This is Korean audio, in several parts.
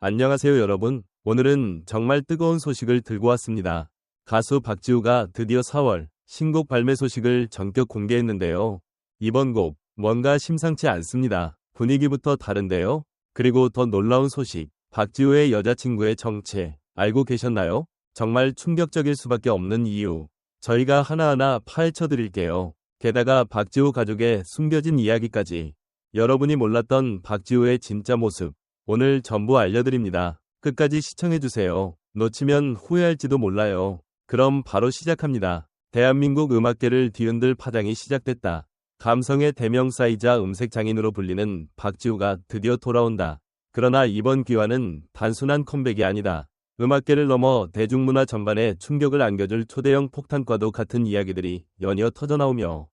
안녕하세요 여러분. 오늘은 정말 뜨거운 소식을 들고 왔습니다. 가수 박지우가 드디어 4월 신곡 발매 소식을 전격 공개했는데요. 이번 곡 뭔가 심상치 않습니다. 분위기부터 다른데요. 그리고 더 놀라운 소식. 박지우의 여자친구의 정체 알고 계셨나요? 정말 충격적일 수밖에 없는 이유. 저희가 하나하나 파헤쳐 드릴게요. 게다가 박지우 가족의 숨겨진 이야기까지. 여러분이 몰랐던 박지우의 진짜 모습. 오늘 전부 알려드립니다. 끝까지 시청해주세요. 놓치면 후회할지도 몰라요. 그럼 바로 시작합니다. 대한민국 음악계를 뒤흔들 파장이 시작됐다. 감성의 대명사이자 음색 장인으로 불리는 박지우가 드디어 돌아온다. 그러나 이번 귀환은 단순한 컴백이 아니다. 음악계를 넘어 대중문화 전반에 충격을 안겨줄 초대형 폭탄과도 같은 이야기들이 연이어 터져나오며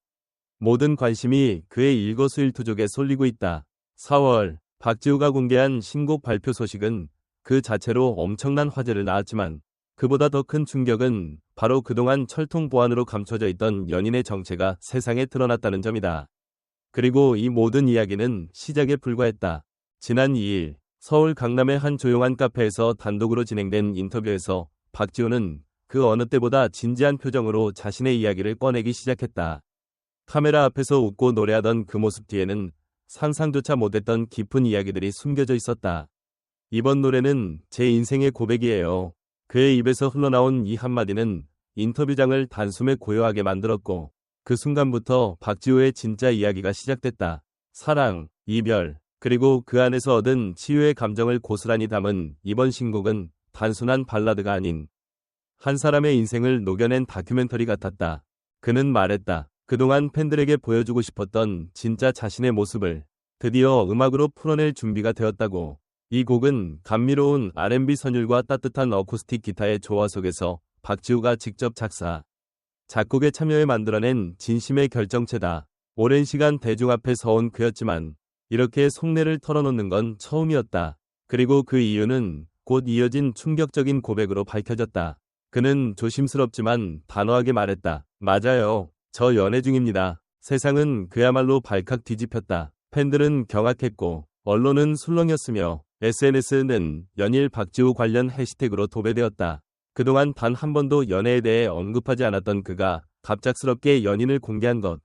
모든 관심이 그의 일거수일투족에 쏠리고 있다. 4월 박지우가 공개한 신곡 발표 소식은 그 자체로 엄청난 화제를 낳았지만 그보다 더 큰 충격은 바로 그동안 철통 보안으로 감춰져 있던 연인의 정체가 세상에 드러났다는 점이다. 그리고 이 모든 이야기는 시작에 불과했다. 지난 2일 서울 강남의 한 조용한 카페에서 단독으로 진행된 인터뷰에서 박지우는 그 어느 때보다 진지한 표정으로 자신의 이야기를 꺼내기 시작했다. 카메라 앞에서 웃고 노래하던 그 모습 뒤에는 상상조차 못했던 깊은 이야기들이 숨겨져 있었다. 이번 노래는 제 인생의 고백이에요. 그의 입에서 흘러나온 이 한마디는 인터뷰장을 단숨에 고요하게 만들었고 그 순간부터 박지호의 진짜 이야기가 시작됐다. 사랑, 이별, 그리고 그 안에서 얻은 치유의 감정을 고스란히 담은 이번 신곡은 단순한 발라드가 아닌 한 사람의 인생을 녹여낸 다큐멘터리 같았다. 그는 말했다. 그동안 팬들에게 보여주고 싶었던 진짜 자신의 모습을 드디어 음악으로 풀어낼 준비가 되었다고. 이 곡은 감미로운 R&B 선율과 따뜻한 어쿠스틱 기타의 조화 속에서 박지우가 직접 작사, 작곡에 참여해 만들어낸 진심의 결정체다. 오랜 시간 대중 앞에 서온 그였지만 이렇게 속내를 털어놓는 건 처음이었다. 그리고 그 이유는 곧 이어진 충격적인 고백으로 밝혀졌다. 그는 조심스럽지만 단호하게 말했다. 맞아요. 저 연애 중입니다. 세상은 그야말로 발칵 뒤집혔다. 팬들은 경악했고 언론은 술렁였으며 SNS는 연일 박지우 관련 해시태그로 도배되었다. 그동안 단 한 번도 연애에 대해 언급하지 않았던 그가 갑작스럽게 연인을 공개한 것.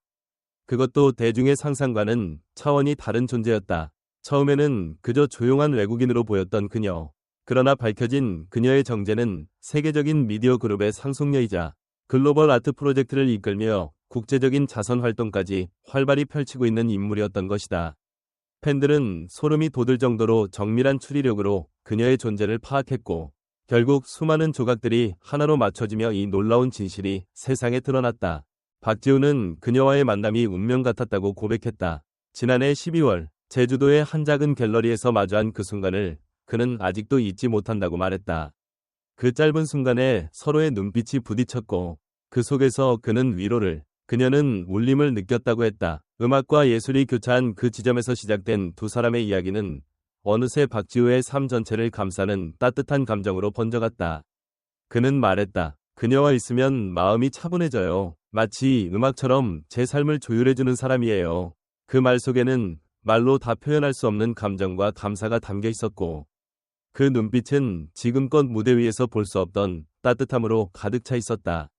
그것도 대중의 상상과는 차원이 다른 존재였다. 처음에는 그저 조용한 외국인으로 보였던 그녀. 그러나 밝혀진 그녀의 정체는 세계적인 미디어 그룹의 상속녀이자 글로벌 아트 프로젝트를 이끌며 국제적인 자선 활동까지 활발히 펼치고 있는 인물이었던 것이다. 팬들은 소름이 돋을 정도로 정밀한 추리력으로 그녀의 존재를 파악했고 결국 수많은 조각들이 하나로 맞춰지며 이 놀라운 진실이 세상에 드러났다. 박지우는 그녀와의 만남이 운명 같았다고 고백했다. 지난해 12월 제주도의 한 작은 갤러리에서 마주한 그 순간을 그는 아직도 잊지 못한다고 말했다. 그 짧은 순간에 서로의 눈빛이 부딪혔고 그 속에서 그는 위로를 그녀는 울림을 느꼈다고 했다. 음악과 예술이 교차한 그 지점에서 시작된 두 사람의 이야기는 어느새 박지우의 삶 전체를 감싸는 따뜻한 감정으로 번져갔다. 그는 말했다. 그녀와 있으면 마음이 차분해져요. 마치 음악처럼 제 삶을 조율해주는 사람이에요. 그 말 속에는 말로 다 표현할 수 없는 감정과 감사가 담겨 있었고, 그 눈빛은 지금껏 무대 위에서 볼 수 없던 따뜻함으로 가득 차 있었다.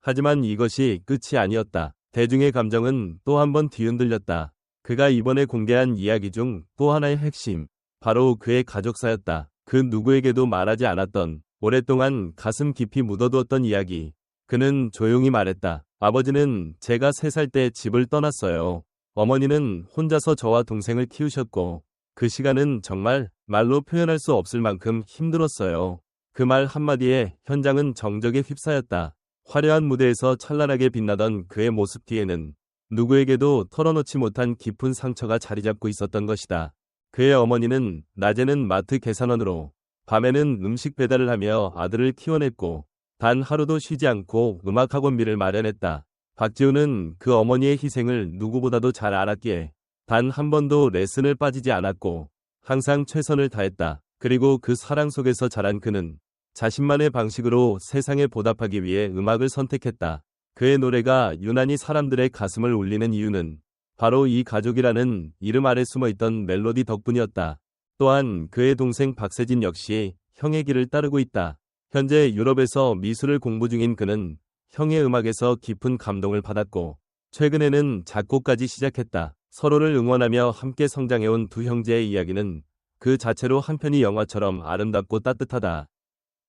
하지만 이것이 끝이 아니었다. 대중의 감정은 또 한 번 뒤흔들렸다. 그가 이번에 공개한 이야기 중 또 하나의 핵심. 바로 그의 가족사였다. 그 누구에게도 말하지 않았던 오랫동안 가슴 깊이 묻어두었던 이야기. 그는 조용히 말했다. 아버지는 제가 3살 때 집을 떠났어요. 어머니는 혼자서 저와 동생을 키우셨고 그 시간은 정말 말로 표현할 수 없을 만큼 힘들었어요. 그 말 한마디에 현장은 정적에 휩싸였다. 화려한 무대에서 찬란하게 빛나던 그의 모습 뒤에는 누구에게도 털어놓지 못한 깊은 상처가 자리 잡고 있었던 것이다. 그의 어머니는 낮에는 마트 계산원으로 밤에는 음식 배달을 하며 아들을 키워냈고 단 하루도 쉬지 않고 음악학원비를 마련했다. 박지우는 그 어머니의 희생을 누구보다도 잘 알았기에 단 한 번도 레슨을 빠지지 않았고 항상 최선을 다했다. 그리고 그 사랑 속에서 자란 그는 자신만의 방식으로 세상에 보답하기 위해 음악을 선택했다. 그의 노래가 유난히 사람들의 가슴을 울리는 이유는 바로 이 가족이라는 이름 아래 숨어 있던 멜로디 덕분이었다. 또한 그의 동생 박세진 역시 형의 길을 따르고 있다. 현재 유럽에서 미술을 공부 중인 그는 형의 음악에서 깊은 감동을 받았고 최근에는 작곡까지 시작했다. 서로를 응원하며 함께 성장해온 두 형제의 이야기는 그 자체로 한편의 영화처럼 아름답고 따뜻하다.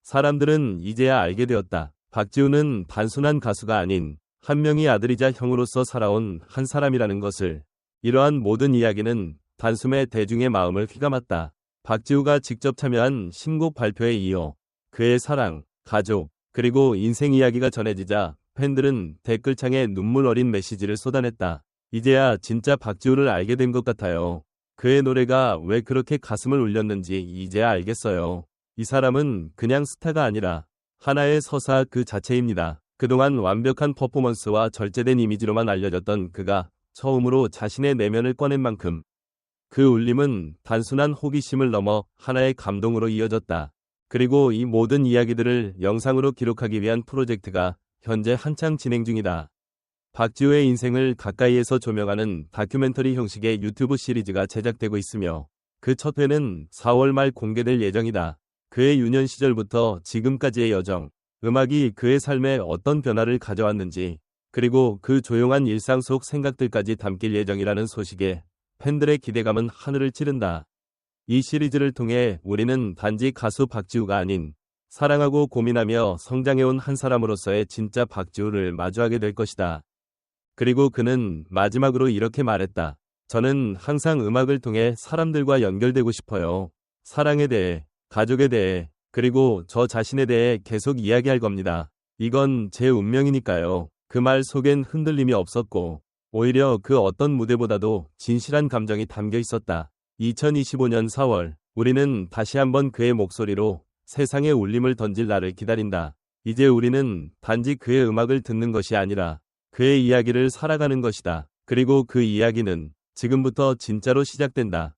사람들은 이제야 알게 되었다. 박지우는 단순한 가수가 아닌 한 명의 아들이자 형으로서 살아온 한 사람이라는 것을. 이러한 모든 이야기는 단숨에 대중의 마음을 휘감았다. 박지우가 직접 참여한 신곡 발표에 이어 그의 사랑, 가족, 그리고 인생 이야기가 전해지자 팬들은 댓글창에 눈물 어린 메시지를 쏟아냈다. 이제야 진짜 박지우를 알게 된 것 같아요. 그의 노래가 왜 그렇게 가슴을 울렸는지 이제야 알겠어요. 이 사람은 그냥 스타가 아니라 하나의 서사 그 자체입니다. 그동안 완벽한 퍼포먼스와 절제된 이미지로만 알려졌던 그가 처음으로 자신의 내면을 꺼낸 만큼 그 울림은 단순한 호기심을 넘어 하나의 감동으로 이어졌다. 그리고 이 모든 이야기들을 영상으로 기록하기 위한 프로젝트가 현재 한창 진행 중이다. 박지우의 인생을 가까이에서 조명하는 다큐멘터리 형식의 유튜브 시리즈가 제작되고 있으며 그 첫 회는 4월 말 공개될 예정이다. 그의 유년 시절부터 지금까지의 여정, 음악이 그의 삶에 어떤 변화를 가져왔는지, 그리고 그 조용한 일상 속 생각들까지 담길 예정이라는 소식에 팬들의 기대감은 하늘을 찌른다. 이 시리즈를 통해 우리는 단지 가수 박지우가 아닌 사랑하고 고민하며 성장해온 한 사람으로서의 진짜 박지우를 마주하게 될 것이다. 그리고 그는 마지막으로 이렇게 말했다. 저는 항상 음악을 통해 사람들과 연결되고 싶어요. 사랑에 대해, 가족에 대해, 그리고 저 자신에 대해 계속 이야기할 겁니다. 이건 제 운명이니까요. 그 말 속엔 흔들림이 없었고, 오히려 그 어떤 무대보다도 진실한 감정이 담겨 있었다. 2025년 4월, 우리는 다시 한번 그의 목소리로 세상에 울림을 던질 날을 기다린다. 이제 우리는 단지 그의 음악을 듣는 것이 아니라 그의 이야기를 살아가는 것이다. 그리고 그 이야기는 지금부터 진짜로 시작된다.